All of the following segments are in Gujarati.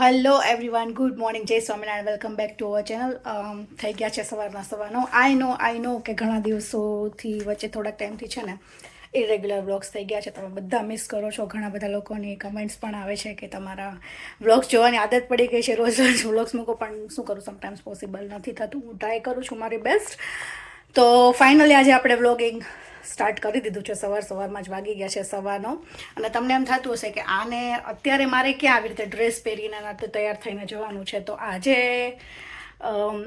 હેલો એવરીવન ગુડ મોર્નિંગ જય Swaminarayan welcome back to our channel થઈ ગયા છે સવારના સવારનો. આઈ નો આઈ નો કે ઘણા દિવસોથી વચ્ચે થોડાક ટાઈમથી છે ને ઇરેગ્યુલર વ્લોગ્સ થઈ ગયા છે. તમે બધા મિસ કરો છો. ઘણા બધા લોકોની કમેન્ટ્સ પણ આવે છે કે તમારા વ્લોગ્સ જોવાની આદત પડી ગઈ છે. રોજ રોજ વ્લોગ્સ મૂકો, પણ શું કરું? સમટાઈમ્સ પોસિબલ નથી થતું. હું ટ્રાય કરું છું મારી બેસ્ટ તો ફાઇનલી આજે આપણે વ્લોગિંગ સ્ટાર્ટ કરી દીધું છે, સવાર સવારમાં જ વાગી ગયા છે સવારનો. અને તમને એમ થતું હશે કે આને અત્યારે મારે ક્યાં આવી રીતે ડ્રેસ પહેરીને નાતે તૈયાર થઈને જવાનું છે? તો આજે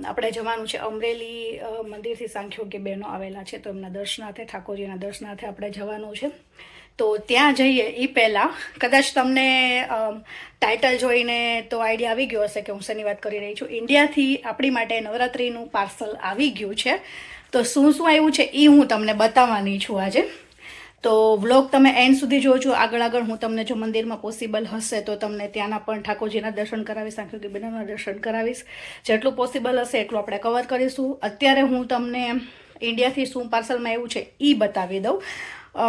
આપણે જવાનું છે અમરેલી મંદિરથી સાંખ્યોગ્ય બહેનો આવેલા છે, તો એમના દર્શનાર્થે, ઠાકોરજીના દર્શનાર્થે આપણે જવાનું છે. તો ત્યાં જઈએ એ પહેલાં. કદાચ તમને ટાઇટલ જોઈને તો આઈડિયા આવી ગયો હશે કે હું શેની વાત કરી રહી છું. ઇન્ડિયાથી આપણી માટે નવરાત્રિનું પાર્સલ આવી ગયું છે. તો શું શું આવ્યું છે એ હું તમને બતાવવાની છું આજે. તો વ્લોગ તમે એન્ડ સુધી જોજો. આગળ આગળ હું તમને જો મંદિરમાં પોસિબલ હશે તો તમને ત્યાંના પણ ઠાકોરજીના દર્શન કરાવીશ, આંખી બહેનોના દર્શન કરાવીશ. જેટલું પોસિબલ હશે એટલું આપણે કવર કરીશું. અત્યારે હું તમને ઇન્ડિયાથી શું પાર્સલમાં આવ્યું છે એ બતાવી દઉં અ,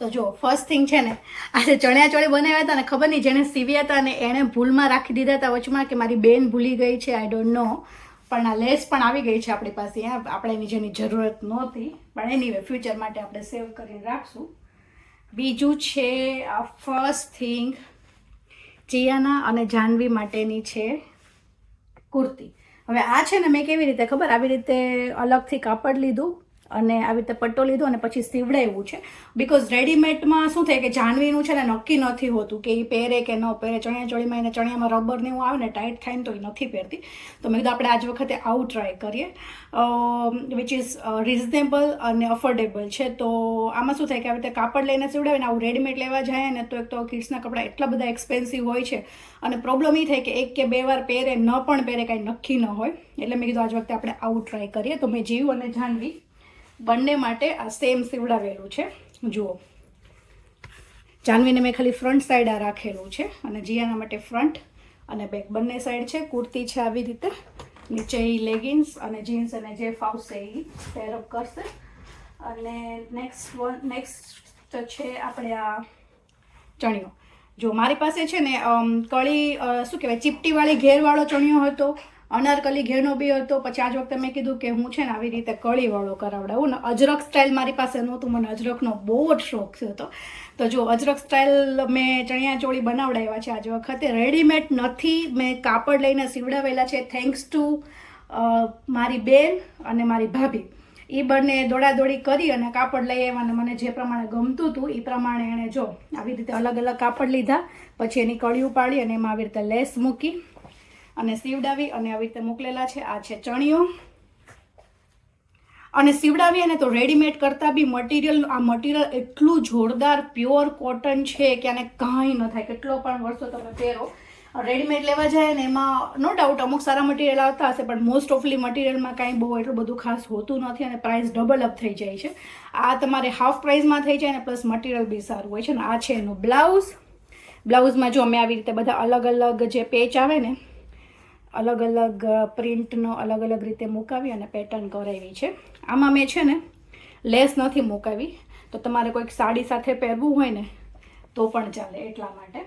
તો જો ફર્સ્ટ થિંગ છે ને આજે ચણિયા ચોળી બનાવ્યા હતા ને ખબર નહીં જેણે સીવ્યા હતા ને એણે ભૂલમાં રાખી દીધા હતા વચમાં કે મારી બેન ભૂલી ગઈ છે આઈ ડોન્ટ નો પણ આ લેસ પણ આવી ગઈ છે આપણી પાસે હા, આપણે એની જેની જરૂરત નહોતી. પણ એની ફ્યુચર માટે આપણે સેવ કરીને રાખશું. બીજું છે આ ફર્સ્ટ થિંગ ચિયાના અને જાહ્નવી માટેની છે કુર્તી. હવે આ છે ને મેં કેવી રીતે ખબર આવી રીતે અલગથી કાપડ લીધું. અને આવી રીતે પટ્ટો લીધો અને પછી સીવડાવ્યું છે. બિકોઝ રેડીમેડમાં શું થાય કે જાનવીનું છે ને નક્કી નથી હોતું કે એ પહેરે કે ન પહેરે. ચણિયા ચોળીમાં એને ચણિયામાં રબર ને એવું આવે ને ટાઈટ થાય ને તો એ નથી પહેરતી. તો મેં કીધું આપણે આજ વખતે આવું ટ્રાય કરીએ. વિચ ઇઝ રિઝનેબલ અને અફોર્ડેબલ છે. તો આમાં શું થાય કે આવી રીતે કાપડ લઈને સીવડાવે ને આવું રેડીમેડ લેવા જાય ને તો એક તો કિડ્સના કપડાં એટલા બધા એક્સપેન્સિવ હોય છે. અને પ્રોબ્લેમ એ થાય કે એક કે બે વાર પહેરે, ન પણ પહેરે, કાંઈ નક્કી ન હોય. એટલે મેં કીધું આજ વખતે આપણે આવું ટ્રાય કરીએ. તો મેં જીવ અને જાનવી બંને માટે આ સેમ સીવડાવેલું છે. જુઓ. જાનવીને મેં ખાલી ફ્રન્ટ સાઈડ આ રાખેલું છે અને જીયાના માટે ફ્રન્ટ અને બેક બંને સાઈડ છે, કુર્તી છે આવી રીતે. નીચે એ લેગિન્સ અને જીન્સ અને જે ફાવશે એ પેરઅપ કરશે. અને નેક્સ્ટ વન નેક્સ્ટ છે આપણે આ ચણિયો. જો મારી પાસે છે ને કળી શું કહેવાય, ચીપટીવાળી ઘેરવાળો ચણિયો હતો અનારકલી ઘેરનો બી હતો. પછી આજ વખતે મેં કીધું કે હું છે ને આવી રીતે કળીવાળો કરાવડાવું. ને અજરક સ્ટાઇલ મારી પાસે નહોતું. મને અજરકનો બહુ જ શોખ હતો તો. જો અજરક સ્ટાઇલ મેં ચણિયા ચોળી બનાવડાવ્યા છે આજ વખતે. રેડીમેડ નથી. મેં કાપડ લઈને સીવડાવેલા છે. થેન્ક્સ ટુ મારી બેન અને મારી ભાભી. એ બંને દોડાદોડી કરી અને કાપડ લઈ આવ્યા અને મને જે પ્રમાણે ગમતું હતું એ પ્રમાણે એણે જો આવી રીતે અલગ અલગ કાપડ લીધા. પછી એની કળી ઉપાડી અને એમાં આવી રીતે લેસ મૂકી. અને સીવડાવી અને આવી રીતે મોકલેલા છે. આ છે ચણિયો. અને સીવડાવી અને તો રેડીમેડ કરતાં બી મટીરિયલ આ મટીરિયલ એટલું જોરદાર પ્યોર કોટન છે કે આને કાંઈ ન થાય. કેટલો પણ વર્ષો તમે પહેરો રેડીમેડ લેવા જાય ને એમાં નો ડાઉટ અમુક સારા મટીરિયલ આવતા હશે, પણ મોસ્ટ ઓફલી મટીરિયલમાં કાંઈ બહુ એટલું બધું ખાસ હોતું નથી અને પ્રાઇસ ડબલ અપ થઈ જાય છે. આ તમારે હાફ પ્રાઇસમાં થઈ જાય ને પ્લસ મટીરિયલ બી સારું હોય છે. ને આ છે એનું બ્લાઉઝ બ્લાઉઝમાં જો અમે આવી રીતે બધા અલગ અલગ જે પેચ આવે ને અલગ અલગ પ્રિન્ટનો અલગ અલગ રીતે મુકાવી અને પેટર્ન કરાવી છે. આમાં મેં છે ને, લેસ નથી મુકાવી. તો તમારે કોઈક સાડી સાથે પહેરવું હોય ને, તો પણ ચાલે એટલા માટે.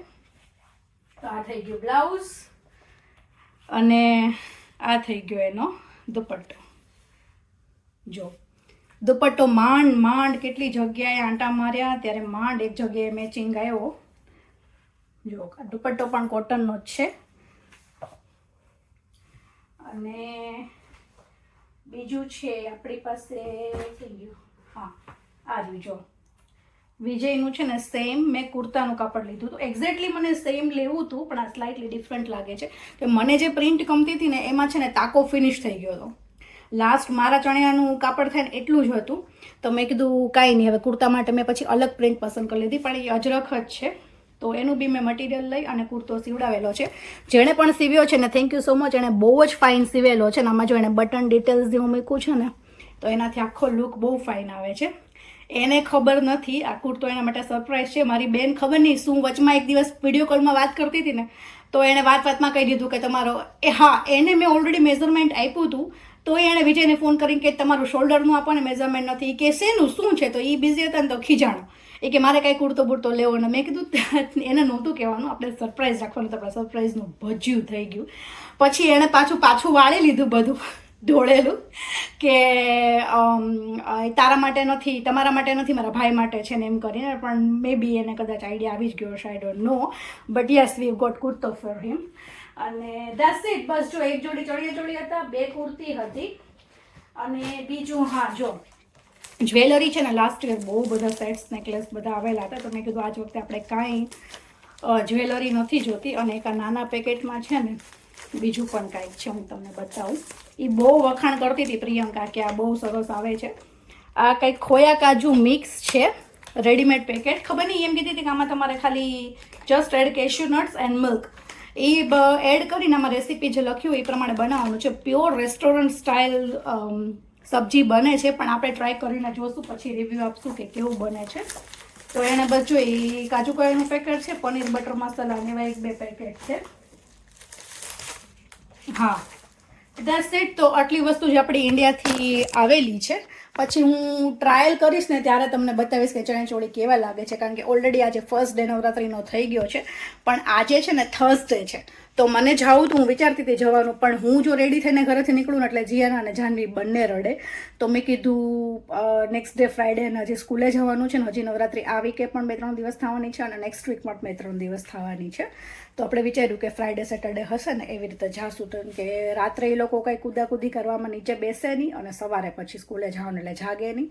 તો આ થઈ ગયું બ્લાઉઝ અને આ થઈ ગયો એનો દુપટ્ટો. જો, દુપટ્ટો માંડ માંડ કેટલી જગ્યાએ આંટા માર્યા, ત્યારે માંડ એક જગ્યાએ મેચિંગ આવ્યો. જો દુપટ્ટો પણ કોટનનો જ છે. અને બીજું છે આપણી પાસે થઈ ગયું હા, આ રહ્યું, જો. વિજયનું છે ને સેમ મેં કુર્તાનું કાપડ લીધું હતું. એક્ઝેક્ટલી મને સેમ લેવું હતું, પણ આ સ્લાઇટલી ડિફરન્ટ લાગે છે. કે મને જે પ્રિન્ટ ગમતી હતી ને, એમાં છે ને તાકો ફિનિશ થઈ ગયો હતો. લાસ્ટ મારા ચણિયાનું કાપડ થાય ને એટલું જ હતું. તો મેં કીધું, કાંઈ નહીં, હવે કુર્તા માટે મેં પછી અલગ પ્રિન્ટ પસંદ કરી લીધી, પણ એ અજરખ જ છે. તો એનું બી મેં મટીરિયલ લઈ અને કુર્તો સીવડાવેલો છે. જેણે પણ સીવ્યો છે ને થેન્ક યુ સો મચ એણે બહુ જ ફાઇન સીવેલો છે ને, આમાં જો એણે બટન ડિટેલ્સ જેવું મૂક્યું છે ને, તો એનાથી આખો લુક બહુ ફાઇન આવે છે. એને ખબર નથી, આ કુર્તો એના માટે સરપ્રાઈઝ છે. મારી બેન ખબર નહીં શું વચમાં એક દિવસ વીડિયો કોલમાં વાત કરતી હતી ને, તો એણે વાત વાતમાં કહી દીધું કે તમારો, એ હા, એને મેં ઓલરેડી મેઝરમેન્ટ આપ્યું હતું તો એણે વિજયને ફોન કરીને કે તમારું શોલ્ડરનું આપણને મેઝરમેન્ટ નથી. કે શેનું? શું છે? તો એ બિઝી હતા ને તો ખીજાણો. એ કે મારે કાંઈ કુર્તો બુરતો લેવો ને મેં કીધું, એને નહોતું કહેવાનું. આપણે સરપ્રાઈઝ રાખવાનું તમારે સરપ્રાઈઝનું ભજ્યું, થઈ ગયું. પછી એણે પાછું પાછું વાળી લીધું બધું, ઢોળેલું, કે તારા માટે નથી, તમારા માટે નથી, મારા ભાઈ માટે છે ને એમ કરીને. પણ મે બી એને કદાચ આઈડિયા આવી જ ગયો હશે I don't know but yes we got કુર્તો for him અને દસ ઇટ બસ જો એક જોડી ચડિયા ચોળી હતા, બે કુર્તી હતી અને બીજું હા, જો. જ્વેલરી છે ને લાસ્ટ યર બહુ બધા સેટ્સ નેકલેસ બધા આવેલા હતા. તો મેં કીધું આજ વખતે આપણે કાંઈ જ્વેલરી નથી જોતી અને એક નાના પેકેટમાં છે ને, બીજું પણ કાંઈક છે હું તમને બતાવું. એ બહુ વખાણ કરતી હતી પ્રિયંકા કે આ બહુ સરસ આવે છે. આ કંઈક ખોયા કાજુ મિક્સ છે રેડીમેડ પેકેટ ખબર નહીં, એમ કીધી હતી કે આમાં તમારે ખાલી just add cashew nuts and milk A add કરીને આમાં રેસીપી જે લખ્યું એ પ્રમાણે બનાવવાનું છે. પ્યોર રેસ્ટોરન્ટ સ્ટાઇલ સબ્જી બને છે, પણ આપણે ટ્રાય કરીને જોશું, પછી રિવ્યૂ આપશું કે કેવું બને છે. તો એને બચ્યું એ કાજુ કળીનું પેકેટ છે, પનીર બટર મસાલા અને એવા એક બે પેકેટ છે. હા. દેટ્સ ઇટ તો આટલી વસ્તુ જે આપણી ઇન્ડિયાથી આવેલી છે. પછી હું ટ્રાયલ કરીશ ને ત્યારે તમને બતાવીશ કે ચણિયાચોળી કેવા લાગે છે. કારણ કે ઓલરેડી આજે ફર્સ્ટ ડે નવરાત્રિનો થઈ ગયો છે. પણ આજે છે ને થર્સડે છે. તો મને જાવું તો હું વિચારતી હતી જવાનું, પણ હું જો રેડી થઈને ઘરેથી નીકળું ને એટલે જીયાના અને જાનવી બંને રડે. તો મેં કીધું નેક્સ્ટ ડે ફ્રાઈડે અને હજી સ્કૂલે જવાનું છે ને હજી નવરાત્રિ આ વીકે પણ બે ત્રણ દિવસ થવાની છે અને નેક્સ્ટ વીકમાં પણ બે ત્રણ દિવસ થવાની છે. તો આપણે વિચાર્યું કે ફ્રાઈડે સેટરડે હશે ને, એવી રીતે જાશું. કે રાત્રે એ લોકો કંઈ કૂદાકૂદી કરવામાં નીચે બેસે નહીં અને સવારે પછી સ્કૂલે જવાનું એટલે જાગે નહીં.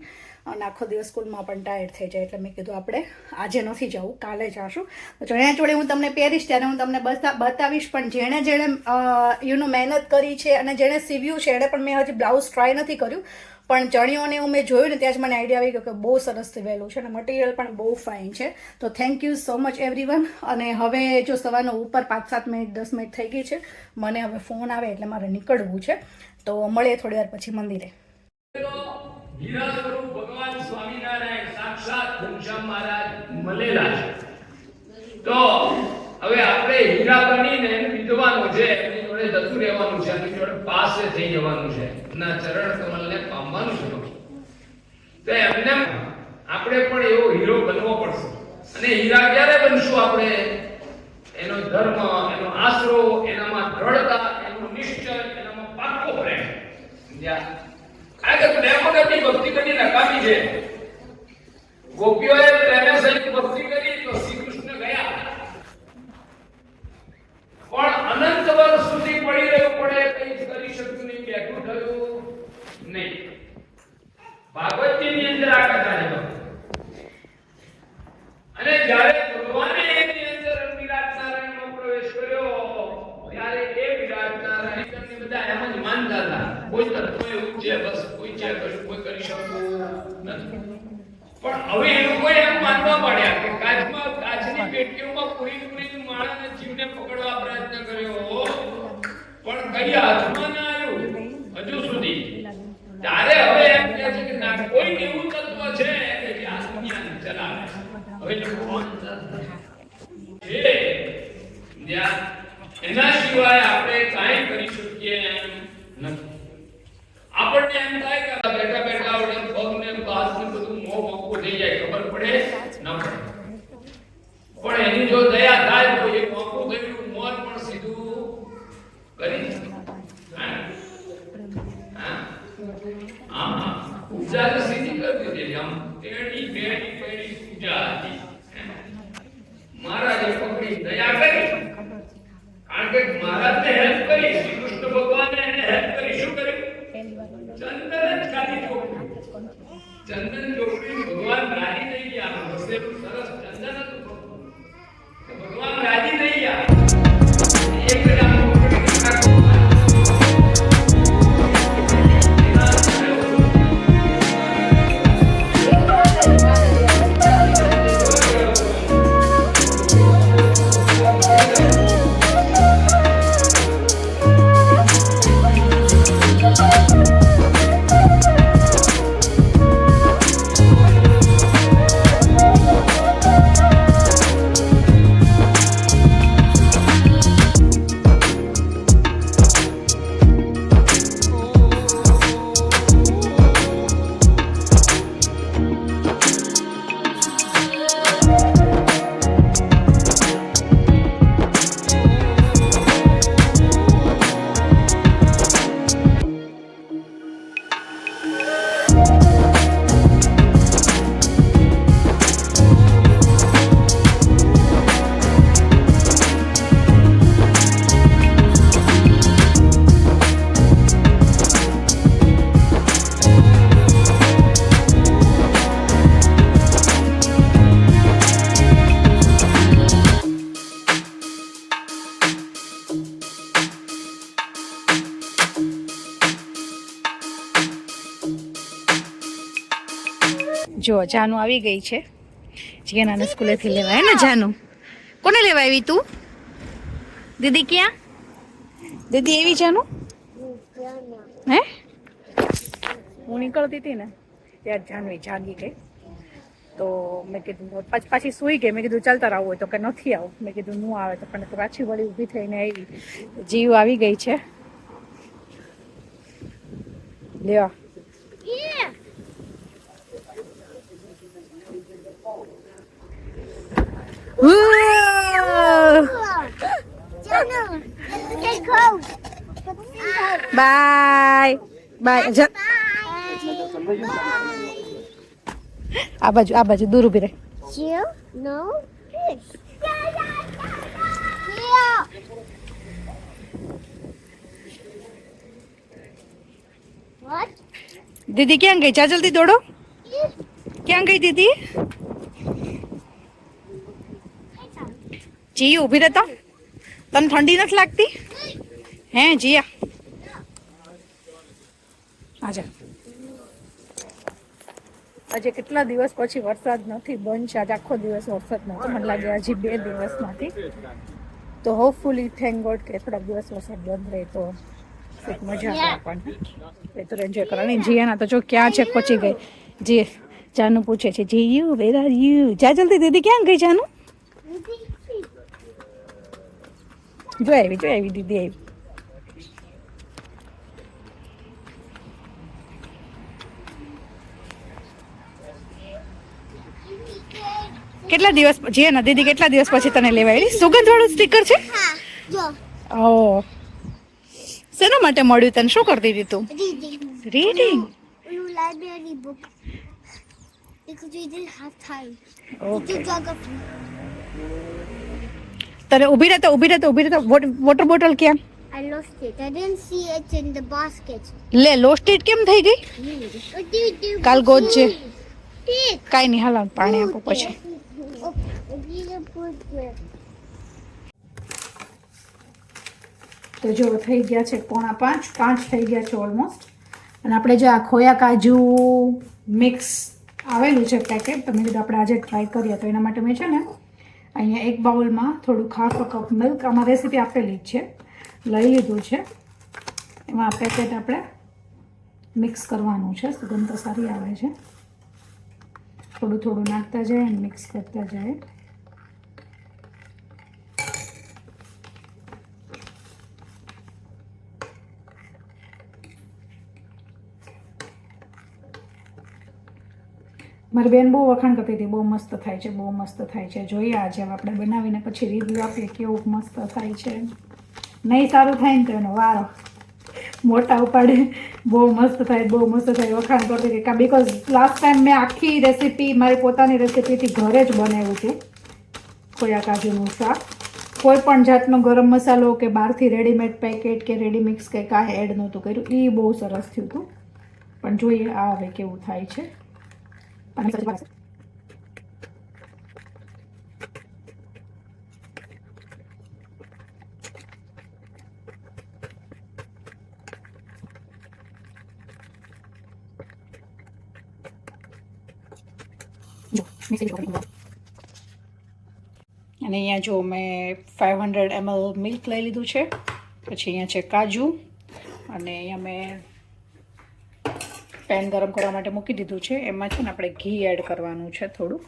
અને આખો દિવસ સ્કૂલમાં પણ ટાયર્ડ થઈ જાય. એટલે મેં કીધું આપણે આજે નથી જવું, કાલે જાશું. તો જોડે હું તમને પહેરીશ ત્યારે હું તમને બતાવીશ પણ જેણે જેણે યુનો મહેનત કરી છે અને જેણે સીવ્યું છે એણે પણ મેં હજી બ્લાઉઝ ટ્રાય નથી કર્યું. પણ ચણિયોને હું મેં જોયું ને ત્યાં જ મને આઈડિયા આવી ગયો કે બહુ સરસ વહેલું છે અને મટીરિયલ પણ બહુ ફાઇન છે. તો thank you so much everyone અને હવે જો સવારનો ઉપર પાંચ સાત મિનિટ, દસ મિનિટ થઈ ગઈ છે, મને હવે ફોન આવે એટલે મારે નીકળવું છે. તો મળીએ થોડી વાર પછી મંદિરે. તો હવે આપણે હીરા બનીને વિધવાનું છે. એમની જતું રહેવાનું છે એમની જોડે પાસે થઈ જવાનું છે. ના ચરણ કમલને પામવાનું છે તો એમને આપણે પણ એવો હીરો બનવો પડશે. અને હીરા ક્યારે બનશું આપણે? એનો ધર્મ, એનો આશરો, એનામાં દ્રઢતા, એનો નિશ્ચય, એનામાં પાકો પ્રેમ સમજ્યા? આ કે પ્રેમ વગરની ભક્તિ કરી નકામી છે. ગોપીઓએ પ્રેમે સહિત ભક્તિ કરી તો શ્રી કૃષ્ણ ગયા પણ અનંત વર્ષ સુધી પડી રહેવું પડે કંઈ જ કરી શક્યું નહીં બેઠું થયું નહીં ભાગવતની અંદર આ કથા છે અને જ્યારે ભગવાને એની અંદર વિરાટ નારાયણમાં પ્રવેશ કર્યો ત્યારે એ વિરાટ નારાયણ તમને બધા એમ જ માનતા હતા કોઈ તત્વ એવું છે બસ કોઈ છે કશું કોઈ કરી શકતું નથી પણ હવે એ લોકો એમ માનવા માંડ્યા કે કાચમાં કાચની પેટીઓમાં પૂરી પૂરી માણસને જીવને પકડવા પ્રયત્ન કર્યો પણ કઈ હાથમાં ના આવ્યું હજુ સુધી ત્યારે હવે એમ કહે છે કે ના કોઈ એવું તત્વ છે કે જે આ દુનિયાને ચલાવે હવે જો કોણ તત્વ છે જ્યાં એના સિવાય આપણે કાંઈ કરી શકીએ એમ નથી આપણને એમ થાય કે આ બેઠા બેઠા આપણે પગ ને હાથ ને બધું મોં મોકું થઈ જાય ખબર પડે ન પડે પણ એની જો દયા થાય તો એ મોકું થયેલું મોત પણ સીધું કરી દે. હા? હા? હા, હા. પૂજા તો સીધી કરી દીધી આમ તેડી બેડી પેડી પૂજા હતી મહારાજે પકડી દયા કરી કારણ કે મહારાજને હેલ્પ કરી શ્રી કૃષ્ણ ભગવાને એને હેલ્પ કરી શું કર્યું? ચંદન જ ખાલી ચંદન ચોખ્ખું જો, જાનુ આવી ગઈ છે. જીયાનાને સ્કૂલેથી લેવા હે ને જાનુ. કોને લેવા આવી તું? દીદી ક્યાં? દીદી એવી જાનુ? હે? હું નીકળતી હતી ને ત્યાં જાનવી જાગી ગઈ. તો મેં કીધું પછી સૂઈ ગઈ. મેં કીધું ચાલતા આવું હોય તો કે નથી આવું. મેં કીધું, ન આવે તો. પણ પાછી વળી ઊભી થઈને આવી. જીવ આવી ગઈ છે. લ્યો. બાય બાય આ બાજુ આ બાજુ દૂર ઊભી રહે Jill? No? Fish. Yeah. What? દીદી ક્યાં ગઈ ચા જલ્દી દોડો ક્યાં ગઈ દીદી જી ઊભી રહેતા? તને ઠંડી નથી લાગતી? હે જીયા આજે આજે કેટલા દિવસ પછી વરસાદ નથી, બંધ છે. આજે આખો દિવસ વરસાદ નહોતો મને લાગે હજી બે દિવસ નથી તો હોપફુલી થેન્ક ગોડ કે થોડાક દિવસ વરસાદ બંધ રહે તો મજા આવે એ તો એન્જોય કરવાની. જીયાના તો જો ક્યાં છે, પહોંચી ગઈ. જી જાનું પૂછે છે જી યુ વેર આર યુ જા જલ્દી, દીદી, ક્યાં ગઈ જાનુ? જો આવી જો આવી દીદી આવી કેટલા દિવસ જીયાના દીદી કેટલા દિવસ પછી તને લેવા આવી સુગંધ વાળું સ્ટીકર છે. ઓ શેના માટે મળ્યું તને શું કરતી હતી તું. Reading New library. Because we didn't have time. Okay Do geography. તને ઊભી રહેતા ઊભી રહેતો ઊભી રહેતા વોટર બોટલ કેમ I lost it. I didn't see it in the basket. લે લોસ્ટ ઇટ કેમ થઈ ગઈ? કાલ ગોતજે છે કાંઈ નહીં હાલ પાણી આપો પછી. તો જો થઈ ગયા છે પોણા પાંચ પાંચ થઈ ગયા છે ઓલમોસ્ટ અને આપણે જે આ ખોયા કાજુ મિક્સ આવેલું છે પેકેટ તો મેં કીધું આપણે આજે ટ્રાય કરીએ તો એના માટે મેં છે ને અહીંયા એક બાઉલમાં થોડું હાફ કપ મિલ્ક આમાં રેસીપી આપેલી જ છે. લઈ લીધું છે. એમાં પેકેટ આપણે મિક્સ કરવાનું છે. સુગંધ તો સારી આવે છે. થોડું થોડું નાખતા જાય અને મિક્સ કરતા જાય. મારી બેન બહુ વખાણ કરતી હતી, બહુ મસ્ત થાય છે, બહુ મસ્ત થાય છે. જોઈએ આજે આપણે બનાવીને પછી રિવ્યૂ આપીએ કેવું મસ્ત થાય છે. નહીં સારું થાય ને તો એનો વારો. મોટા ઉપાડે. બહુ મસ્ત થાય, બહુ મસ્ત થાય, વખાણ કરતી હતી. બિકોઝ લાસ્ટ ટાઈમ મેં આખી રેસીપી મારી પોતાની રેસીપીથી ઘરે જ બનાવ્યું છે ખોયા કાજુનું શાક. કોઈ પણ જાતનો ગરમ મસાલો કે બહારથી રેડીમેડ પેકેટ કે રેડી મિક્સ કંઈ કાંઈ એડ નહોતું કર્યું. એ બહુ સરસ થયું હતું. પણ જોઈએ આ હવે કેવું થાય છે. અને mí, જોડે મૂકો. અને અહીંયા જો મેં ફાઇવ હંડ્રેડ એમએલ મિલ્ક લઈ લીધું છે પછી અહીંયા છે કાજુ અને અહીંયા મેં પેન ગરમ કરવા માટે મૂકી દીધું છે. એમાં છે ને આપણે ઘી એડ કરવાનું છે થોડુંક.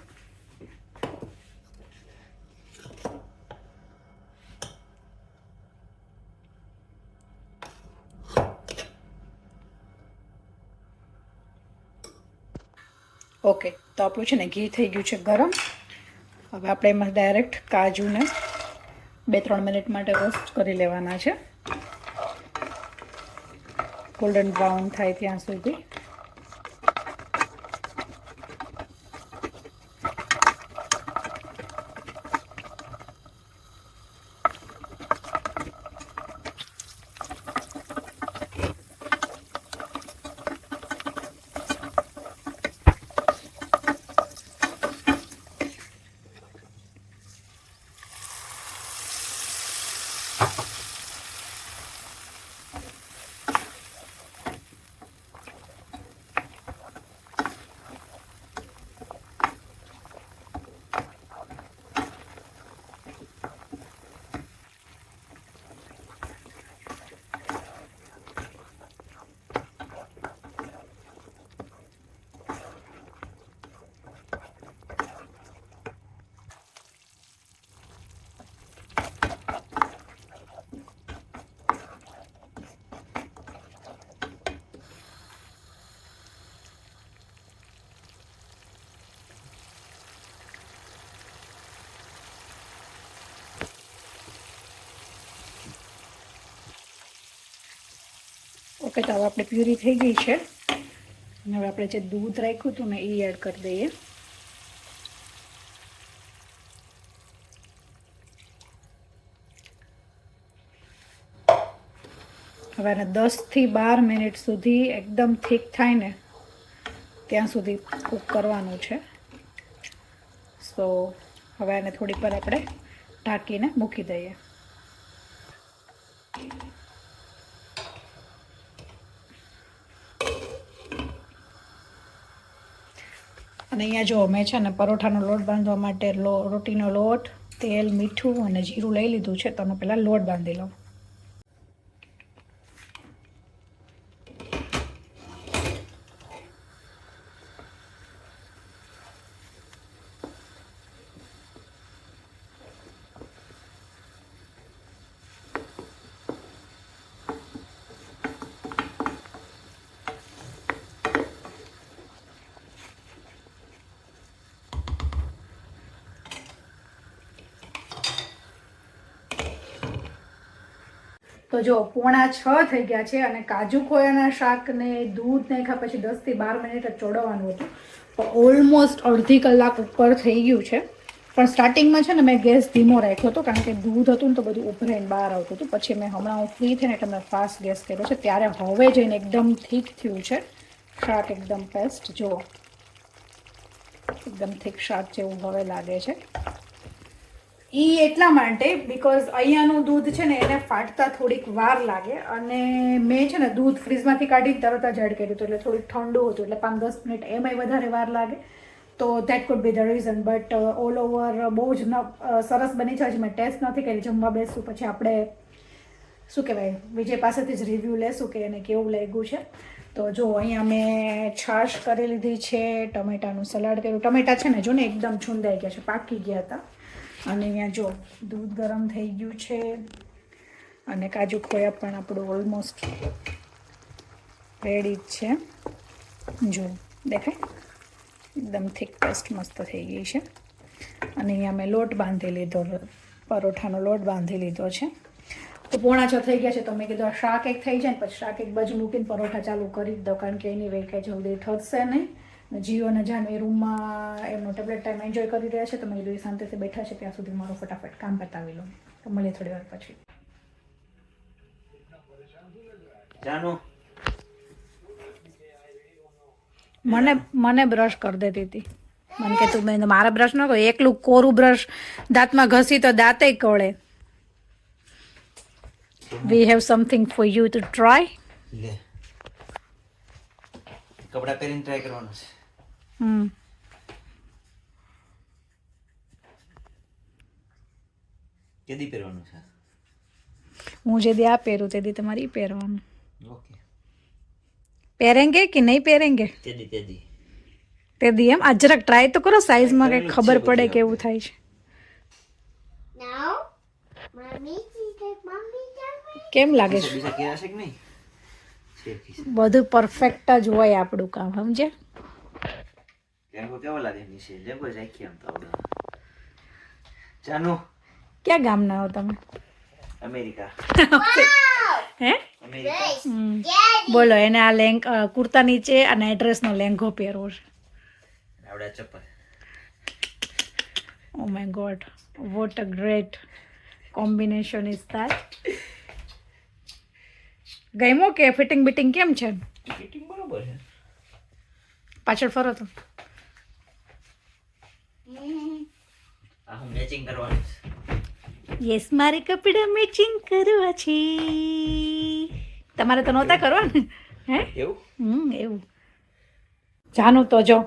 ઓકે, તો આપણું છે ને ઘી થઈ ગયું છે ગરમ. હવે આપણે એમાં ડાયરેક્ટ કાજુને બે ત્રણ મિનિટ માટે રોસ્ટ કરી લેવાના છે. ગોલ્ડન બ્રાઉન થાય ત્યાં સુધી. ઓકે તો હવે આપણે પ્યુરી થઈ ગઈ છે. હવે આપણે જે દૂધ રાખ્યું હતું ને એ એડ કરી દઈએ. હવે આને દસથી બાર મિનિટ સુધી એકદમ થીક થાય ને, ત્યાં સુધી કૂક કરવાનું છે. સો હવે આને થોડીક વાર આપણે ઢાંકીને મૂકી દઈએ. અને અહીંયા જો મેં છે ને પરોઠાનો લોટ બાંધવા માટે લો રોટીનો લોટ, તેલ, મીઠું અને જીરું લઈ લીધું છે, તો પહેલાં લોટ બાંધી લઉં. તો જો પોણા છ થઈ ગયા છે અને કાજુ ખોયાના શાકને દૂધ નાખ્યા પછી દસથી બાર મિનિટ જ ચોડવાનું હતું. તો ઓલમોસ્ટ અડધી કલાક ઉપર થઈ ગયું છે. પણ સ્ટાર્ટિંગમાં છે ને મેં ગેસ ધીમો રાખ્યો હતો કારણ કે દૂધ હતું ને તો બધું ઉભરાઈને બહાર આવતું હતું. પછી મેં હમણાં હું ફ્રી થઈને એટલે મેં ફાસ્ટ ગેસ કર્યો છે. ત્યારે હવે જઈને એકદમ ઠીક થયું છે. શાક એકદમ પેસ્ટ જુઓ. એકદમ થીક શાક જેવું હવે લાગે છે. એ એટલા માટે બિકોઝ અહીંયાનું દૂધ છે ને એને ફાટતા થોડીક વાર લાગે અને મેં છે ને દૂધ ફ્રીજમાંથી કાઢી તરત જ એડ કર્યું હતું એટલે થોડુંક ઠંડુ હતું એટલે પાંચ દસ મિનિટ એમાંય વધારે વાર લાગે. તો that could be the reason but all over બહુ જ ન- સરસ બની છે. હજી મેં ટેસ્ટ નથી કરી. જમવા બેસું પછી આપણે શું કહેવાય, વિજય પાસેથી જ રિવ્યૂ લેશું કે એને કેવું લાગ્યું છે. તો જો અહીંયા મેં છાશ કરી લીધી છે, ટમેટાનું સલાડ કર્યું. ટમેટા છે ને, જો ને એકદમ છુંદાઈ ગયા છે, પાકી ગયા હતા. અને અહીંયા જો દૂધ ગરમ થઈ ગયું છે. અને કાજુ ખોયા પણ આપણું ઓલમોસ્ટ રેડી જ છે. જો દેખાય? એકદમ થીક પેસ્ટ મસ્ત થઈ ગઈ છે. અને અહીંયા મેં લોટ બાંધી લીધો, પરોઠાનો લોટ બાંધી લીધો છે. તો પોણા છ થઈ ગયા છે, તો મેં કીધું શાક એક થઈ જાય ને, પછી શાક એક બાજુ મૂકીને પરોઠા ચાલુ કરી દો કારણ કે એની વેખાય જલ્દી થશે નહીં. જીઓ અને જાનવી રૂમમાં એમનો ટેબ્લેટ ટાઈમ એન્જોય કરી રહ્યા છે તો મેં કીધું એ શાંતિથી બેઠા છે ત્યાં સુધી મારું ફટાફટ કામ પતાવી લઉં. તો મળીએ થોડી વાર પછી. જાનુ. મને મને બ્રશ કરી દેતી હતી. મને કે તું મેં મારા બ્રશ ન કરો એકલું કોરું બ્રશ દાંતમાં ઘસી તો દાંતે કળે. We have something for you to try કપડાં પહેરીને ટ્રાય કરવાનું છે. હમ. કેદી પહેરવાનું છે? હું જે દી આ પહેરું તે દી તમારી પહેરવાનું. ઓકે. પહેરેંગે કે નહીં પહેરેંગે? તે દી તે દી એમ આ જરાક ટ્રાય તો કરો સાઈઝમાં કંઈક ખબર પડે કેવું થાય છે. કેમ લાગે છે? બધું પરફેક્ટ જ હોય આપણું કામ સમજે લેંગો કેવો લાગે નીચે લેંગો રાખી આમ તો જાનુ ક્યાં ગામના હો તમે અમેરિકા હે અમેરિકા હમ. Daddy. બોલો એને આ લેંગ કુર્તા નીચે અને ડ્રેસનો લેંઘો પહેરવો છે આવડા ચપ્પલ ઓ my god what a great combination is that ગમ્યો કે ફિટિંગ બિટિંગ કેમ છે ફિટિંગ બરોબર છે પાછળ ફરો તો આ હું મેચિંગ કરવાનું છે. યસ મારે કપડાં મેચિંગ કરવા છે. તમારે તો નહોતા કરવા ને હે? એવું? હમ એવું. જાનું તો જો.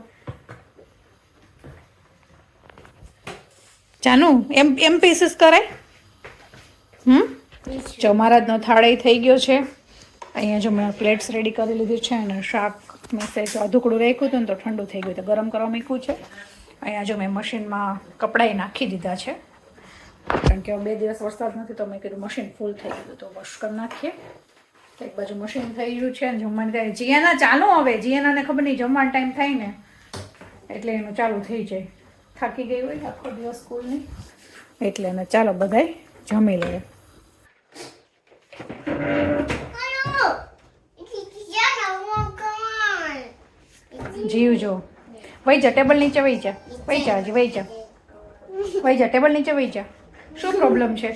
જાનું એમ એમ પીસીસ કરે? હમ? જો મહારાજનો થાળે થઈ ગયો છે. અહીંયા જો મેં પ્લેટ્સ રેડી કરી લીધી છે અને શાક મેં સેજ અધુકડું રાખ્યું હતું ને તો ઠંડુ થઈ ગયું. તો ગરમ કરવા મૂક્યું છે. અહીંયા જો મેં મશીનમાં કપડાએ નાખી દીધા છે. કારણ કે બે દિવસ વરસાદ નથી તો મેં કીધું મશીન ફૂલ થઈ ગયું તો વોશ કરી નાખીએ. તો એક બાજુ મશીન થઈ ગયું છે અને જમવાની થાય જીએના ચાલુ હવે જીએનાને ખબર નહીં જમવાનો ટાઈમ થાય ને એટલે એનું ચાલુ થઈ જાય. થાકી ગઈ હોય આખો દિવસ સ્કૂલની. એટલે એને ચાલો બધાય જમી લઈએ. જીવજો વહી જા, ટેબલ નીચે વહી જા. વહી જા હજી, વહી જા. વહી જા, ટેબલ નીચે વહી જા. શું પ્રોબ્લેમ છે?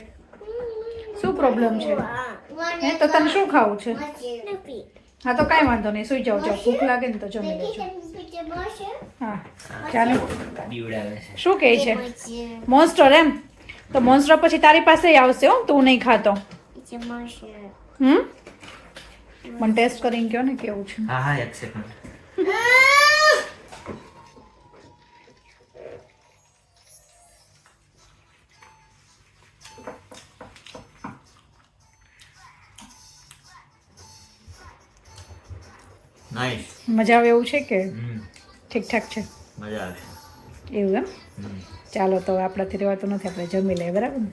શું પ્રોબ્લેમ છે? હે, તો તને શું ખાવું છે? હા, તો કાંઈ વાંધો નહીં, સુઈ જાઓ જાઓ. ભૂખ લાગે ને તો જમી લેજો. હા ચાલો શું કહે છે? મોન્સ્ટર એમ? તો મોન્સ્ટર પછી તારી પાસે આવશે હો, તું નહીં ખાતો. હમ? મને ટેસ્ટ કરીને કહો ને કેવું છે. હા હા એક મજા આવે એવું છે કે? ઠીકઠાક ઠીક ઠાક છે. મજા આવે. એવું એમ? ચાલો તો આપણાથી રહેવાતું નથી આપણે જમી લઈએ બરાબર ને?